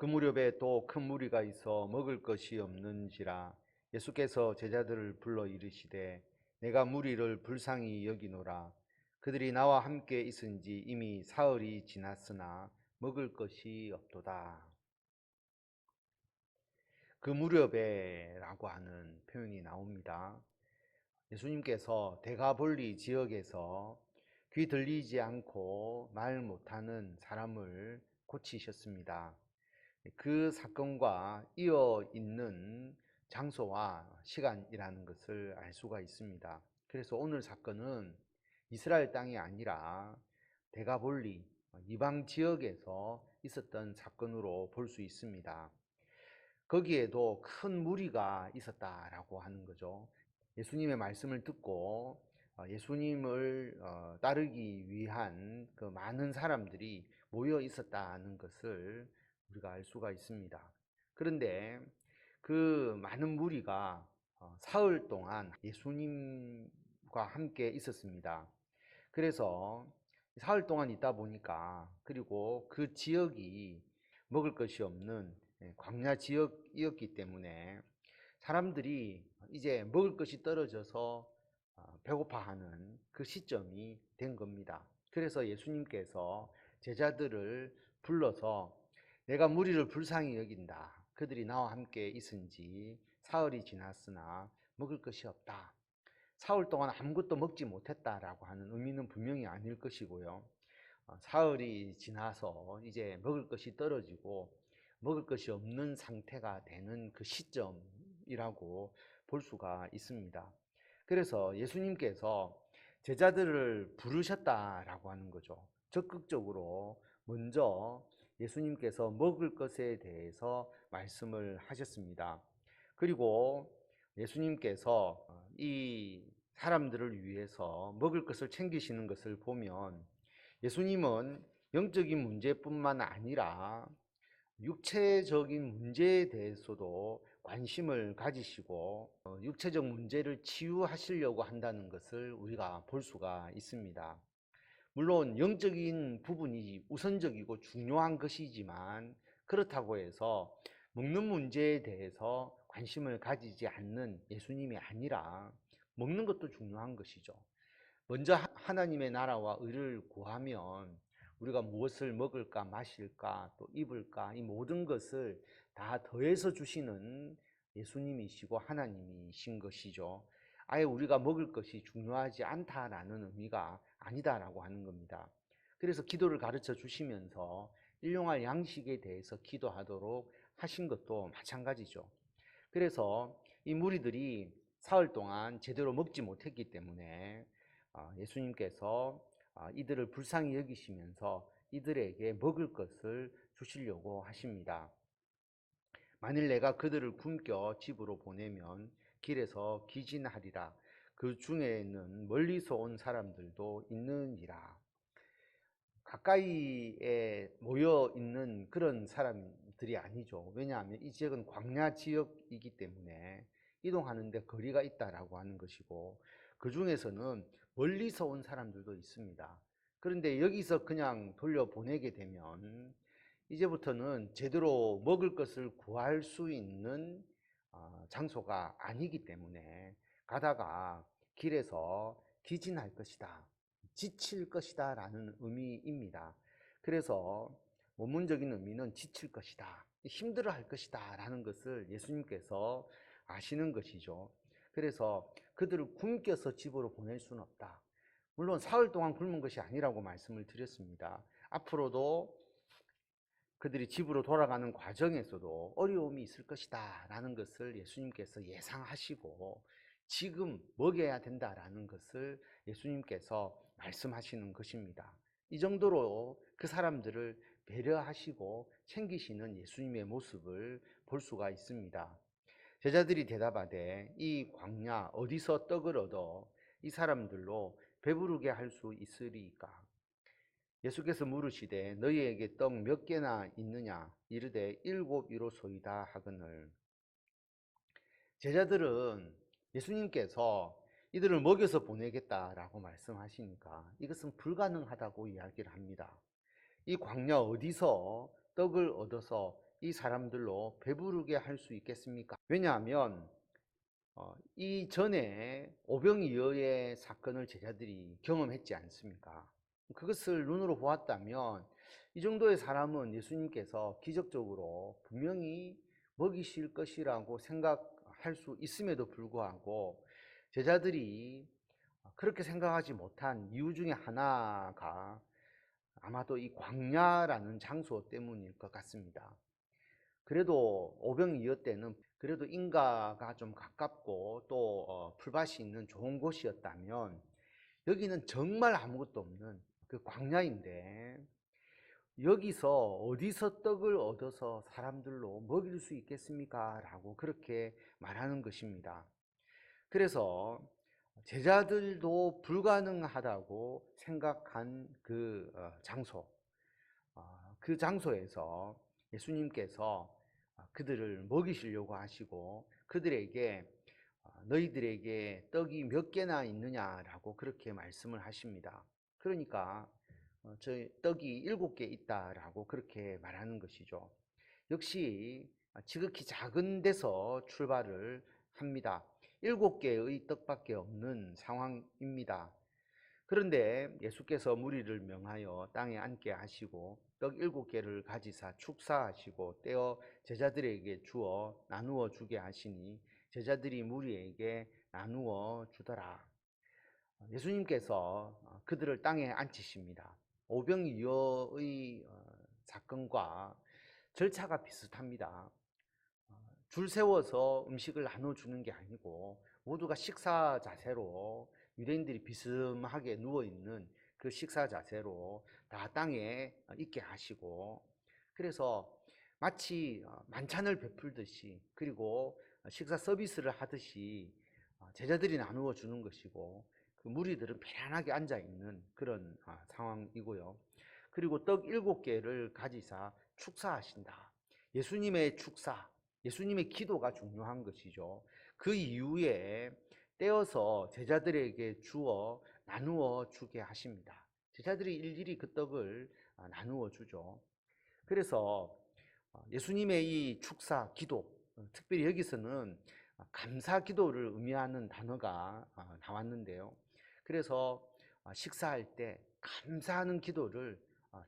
그 무렵에 또 큰 무리가 있어 먹을 것이 없는지라 예수께서 제자들을 불러 이르시되 내가 무리를 불쌍히 여기노라 그들이 나와 함께 있은 지 이미 사흘이 지났으나 먹을 것이 없도다. 그 무렵에라고 하는 표현이 나옵니다. 예수님께서 대가볼리 지역에서 귀 들리지 않고 말 못하는 사람을 고치셨습니다. 그 사건과 이어 있는 장소와 시간이라는 것을 알 수가 있습니다. 그래서 오늘 사건은 이스라엘 땅이 아니라 대가볼리 이방 지역에서 있었던 사건으로 볼 수 있습니다. 거기에도 큰 무리가 있었다라고 하는 거죠. 예수님의 말씀을 듣고 어, 예수님을 어, 따르기 위한 그 많은 사람들이 모여 있었다는 것을 우리가 알 수가 있습니다. 그런데 그 많은 무리가 어, 사흘 동안 예수님과 함께 있었습니다. 그래서 사흘 동안 있다 보니까 그리고 그 지역이 먹을 것이 없는 예, 광야 지역이었기 때문에 사람들이 이제 먹을 것이 떨어져서 어, 배고파하는 그 시점이 된 겁니다. 그래서 예수님께서 제자들을 불러서 내가 무리를 불쌍히 여긴다. 그들이 나와 함께 있은지 사흘이 지났으나 먹을 것이 없다. 사흘 동안 아무것도 먹지 못했다라고 하는 의미는 분명히 아닐 것이고요. 어, 사흘이 지나서 이제 먹을 것이 떨어지고 먹을 것이 없는 상태가 되는 그 시점이라고 볼 수가 있습니다. 그래서 예수님께서 제자들을 부르셨다라고 하는 거죠. 적극적으로 먼저 예수님께서 먹을 것에 대해서 말씀을 하셨습니다. 그리고 예수님께서 이 사람들을 위해서 먹을 것을 챙기시는 것을 보면 예수님은 영적인 문제뿐만 아니라 육체적인 문제에 대해서도 관심을 가지시고 어, 육체적 문제를 치유하시려고 한다는 것을 우리가 볼 수가 있습니다. 물론 영적인 부분이 우선적이고 중요한 것이지만 그렇다고 해서 먹는 문제에 대해서 관심을 가지지 않는 예수님이 아니라 먹는 것도 중요한 것이죠. 먼저 하나님의 나라와 의를 구하면 우리가 무엇을 먹을까, 마실까, 또 입을까, 이 모든 것을 다 더해서 주시는 예수님이시고 하나님이신 것이죠. 아예 우리가 먹을 것이 중요하지 않다라는 의미가 아니다라고 하는 겁니다. 그래서 기도를 가르쳐 주시면서 일용할 양식에 대해서 기도하도록 하신 것도 마찬가지죠. 그래서 이 무리들이 사흘 동안 제대로 먹지 못했기 때문에 아, 예수님께서 아, 이들을 불쌍히 여기시면서 이들에게 먹을 것을 주시려고 하십니다. 만일 내가 그들을 굶겨 집으로 보내면 길에서 기진하리라. 그 중에는 멀리서 온 사람들도 있느니라. 가까이에 모여 있는 그런 사람들이 아니죠. 왜냐하면 이 지역은 광야 지역이기 때문에 이동하는데 거리가 있다라고 하는 것이고 그 중에서는 멀리서 온 사람들도 있습니다. 그런데 여기서 그냥 돌려보내게 되면 이제부터는 제대로 먹을 것을 구할 수 있는 어, 장소가 아니기 때문에 가다가 길에서 기진할 것이다. 지칠 것이다. 라는 의미입니다. 그래서 원문적인 의미는 지칠 것이다. 힘들어 할 것이다. 라는 것을 예수님께서 아시는 것이죠. 그래서 그들을 굶겨서 집으로 보낼 수는 없다. 물론 사흘 동안 굶은 것이 아니라고 말씀을 드렸습니다. 앞으로도 그들이 집으로 돌아가는 과정에서도 어려움이 있을 것이다 라는 것을 예수님께서 예상하시고 지금 먹여야 된다라는 것을 예수님께서 말씀하시는 것입니다. 이 정도로 그 사람들을 배려하시고 챙기시는 예수님의 모습을 볼 수가 있습니다. 제자들이 대답하되 이 광야 어디서 떡을 얻어 이 사람들로 배부르게 할 수 있으리까? 예수께서 물으시되 너희에게 떡 몇 개나 있느냐 이르되 일곱 이로소이다 하거늘 제자들은 예수님께서 이들을 먹여서 보내겠다라고 말씀하시니까 이것은 불가능하다고 이야기를 합니다. 이 광야 어디서 떡을 얻어서 이 사람들로 배부르게 할 수 있겠습니까? 왜냐하면 어, 이전에 오병이어의 사건을 제자들이 경험했지 않습니까? 그것을 눈으로 보았다면 이 정도의 사람은 예수님께서 기적적으로 분명히 먹이실 것이라고 생각 할 수 있음에도 불구하고 제자들이 그렇게 생각하지 못한 이유 중에 하나가 아마도 이 광야라는 장소 때문일 것 같습니다. 그래도 오병이어 때는 그래도 인가가 좀 가깝고 또 어, 풀밭이 있는 좋은 곳이었다면 여기는 정말 아무것도 없는 그 광야인데 여기서 어디서 떡을 얻어서 사람들로 먹일 수 있겠습니까? 라고 그렇게 말하는 것입니다. 그래서 제자들도 불가능하다고 생각한 그 어, 장소, 어, 그 장소에서 예수님께서 그들을 먹이시려고 하시고 그들에게 어, 너희들에게 떡이 몇 개나 있느냐라고 그렇게 말씀을 하십니다. 그러니까 저희 떡이 일곱 개 있다라고 그렇게 말하는 것이죠. 역시 지극히 작은 데서 출발을 합니다. 일곱 개의 떡밖에 없는 상황입니다. 그런데 예수께서 무리를 명하여 땅에 앉게 하시고 떡 일곱 개를 가지사 축사하시고 떼어 제자들에게 주어 나누어 주게 하시니 제자들이 무리에게 나누어 주더라. 예수님께서 그들을 땅에 앉히십니다. 오병이어의 어, 사건과 절차가 비슷합니다. 줄 세워서 음식을 나눠주는 게 아니고 모두가 식사 자세로 유대인들이 비스하게 누워있는 그 식사 자세로 다 땅에 있게 하시고 그래서 마치 어, 만찬을 베풀듯이 그리고 식사 서비스를 하듯이 어, 제자들이 나누어 주는 것이고 그 무리들은 편안하게 앉아 있는 그런 어, 상황이고요. 그리고 떡 일곱 개를 가지사 축사하신다. 예수님의 축사, 예수님의 기도가 중요한 것이죠. 그 이후에 떼어서 제자들에게 주어 나누어 주게 하십니다. 제자들이 일일이 그 떡을 아, 나누어 주죠. 그래서 어, 예수님의 이 축사, 기도, 어, 특별히 여기서는 감사 기도를 의미하는 단어가 어, 나왔는데요. 그래서 식사할 때 감사하는 기도를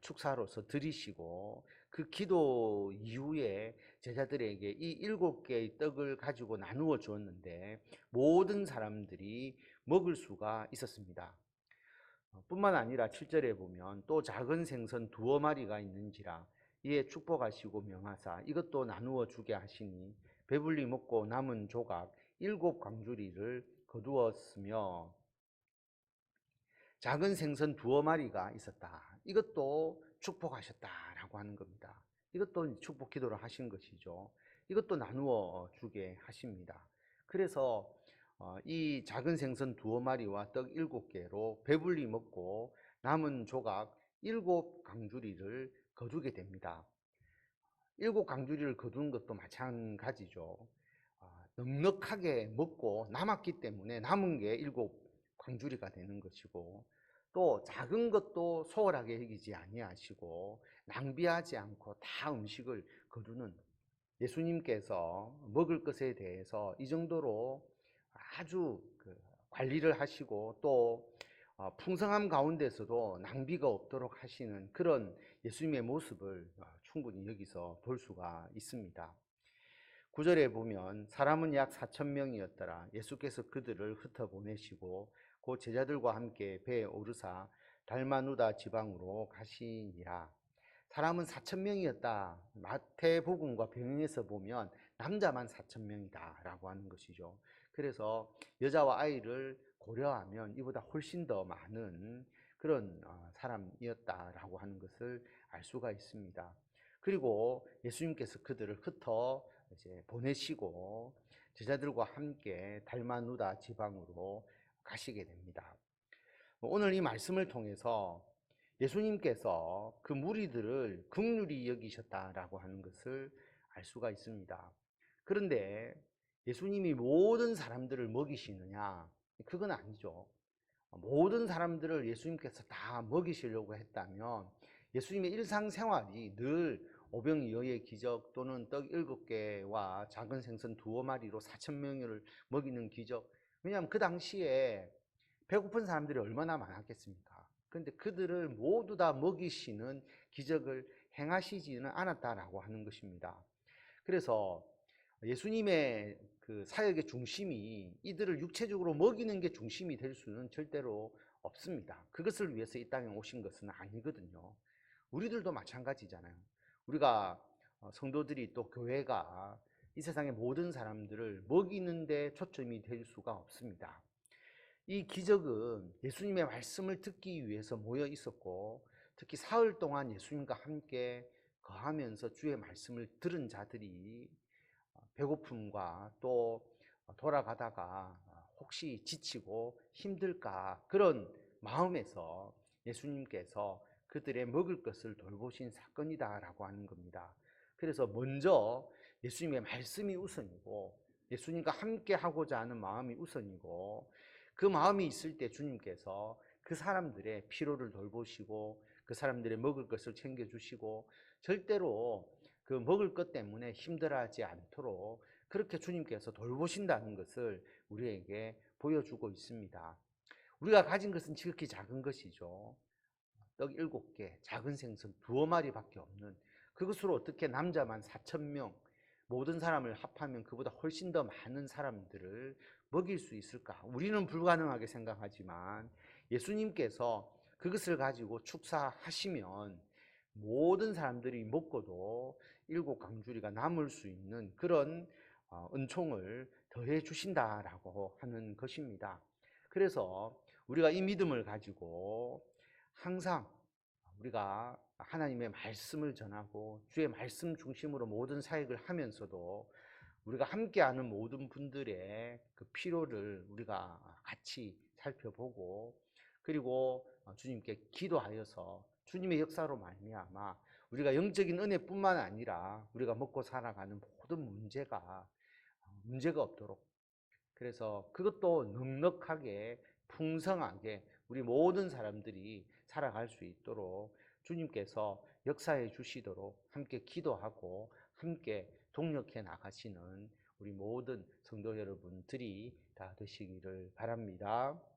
축사로서 드리시고 그 기도 이후에 제자들에게 이 일곱 개의 떡을 가지고 나누어 주었는데 모든 사람들이 먹을 수가 있었습니다. 어, 뿐만 아니라 7절에 보면 또 작은 생선 두어 마리가 있는지라 이에 축복하시고 명하사 이것도 나누어 주게 하시니 배불리 먹고 남은 조각 일곱 광주리를 거두었으며 작은 생선 두어 마리가 있었다. 이것도 축복하셨다라고 하는 겁니다. 이것도 축복 기도를 하신 것이죠. 이것도 나누어 주게 하십니다. 그래서 어, 이 작은 생선 두어 마리와 떡 일곱 개로 배불리 먹고 남은 조각 일곱 강주리를 거두게 됩니다. 일곱 강주리를 거두는 것도 마찬가지죠. 아, 넉넉하게 먹고 남았기 때문에 남은 게 일곱 광주리가 되는 것이고 또 작은 것도 소홀하게 여기지 아니하시고 낭비하지 않고 다 음식을 거두는 예수님께서 먹을 것에 대해서 이 정도로 아주 그 관리를 하시고 또 어, 풍성함 가운데서도 낭비가 없도록 하시는 그런 예수님의 모습을 어, 충분히 여기서 볼 수가 있습니다. 구절에 보면 사람은 약 4천 명이었더라. 예수께서 그들을 흩어 보내시고 그 제자들과 함께 배에 오르사 달마누다 지방으로 가시니라. 사람은 4천 명이었다. 마태복음과 병행해서 보면 남자만 4천 명이다라고 하는 것이죠. 그래서 여자와 아이를 고려하면 이보다 훨씬 더 많은 그런 어, 사람이었다라고 하는 것을 알 수가 있습니다. 그리고 예수님께서 그들을 흩어 이제 보내시고 제자들과 함께 달마누다 지방으로 가시게 됩니다. 오늘 이 말씀을 통해서 예수님께서 그 무리들을 극률이 여기셨다라고 하는 것을 알 수가 있습니다. 그런데 예수님이 모든 사람들을 먹이시느냐? 그건 아니죠. 모든 사람들을 예수님께서 다 먹이시려고 했다면 예수님의 일상생활이 늘 오병이어의 기적 또는 떡 일곱 개와 작은 생선 두어 마리로 사천 명을 먹이는 기적. 왜냐하면 그 당시에 배고픈 사람들이 얼마나 많았겠습니까? 그런데 그들을 모두 다 먹이시는 기적을 행하시지는 않았다라고 하는 것입니다. 그래서 예수님의 그 사역의 중심이 이들을 육체적으로 먹이는 게 중심이 될 수는 절대로 없습니다. 그것을 위해서 이 땅에 오신 것은 아니거든요. 우리들도 마찬가지잖아요. 우리가 어, 성도들이 또 교회가 이 세상의 모든 사람들을 먹이는 데 초점이 될 수가 없습니다. 이 기적은 예수님의 말씀을 듣기 위해서 모여 있었고 특히 사흘 동안 예수님과 함께 거하면서 주의 말씀을 들은 자들이 어, 배고픔과 또 돌아가다가 혹시 지치고 힘들까 그런 마음에서 예수님께서 그들의 먹을 것을 돌보신 사건이다라고 하는 겁니다. 그래서 먼저 예수님의 말씀이 우선이고 예수님과 함께 하고자 하는 마음이 우선이고 그 마음이 있을 때 주님께서 그 사람들의 피로를 돌보시고 그 사람들의 먹을 것을 챙겨 주시고 절대로 그 먹을 것 때문에 힘들어하지 않도록 그렇게 주님께서 돌보신다는 것을 우리에게 보여주고 있습니다. 우리가 가진 것은 지극히 작은 것이죠. 떡 일곱 개, 작은 생선 두어 마리밖에 없는 그것으로 어떻게 남자만 4천 명, 모든 사람을 합하면 그보다 훨씬 더 많은 사람들을 먹일 수 있을까? 우리는 불가능하게 생각하지만 예수님께서 그것을 가지고 축사하시면 모든 사람들이 먹고도 일곱 강주리가 남을 수 있는 그런 어, 은총을 더해 주신다라고 하는 것입니다. 그래서 우리가 이 믿음을 가지고 항상 우리가 하나님의 말씀을 전하고 주의 말씀 중심으로 모든 사역을 하면서도 우리가 함께하는 모든 분들의 그 필요를 우리가 같이 살펴보고 그리고 주님께 기도하여서 주님의 역사로 말미암아 우리가 영적인 은혜뿐만 아니라 우리가 먹고 살아가는 모든 문제가 문제가 없도록 그래서 그것도 넉넉하게 풍성하게 우리 모든 사람들이 살아갈 수 있도록 주님께서 역사해 주시도록 함께 기도하고 함께 동력해 나가시는 우리 모든 성도 여러분들이 다 되시기를 바랍니다.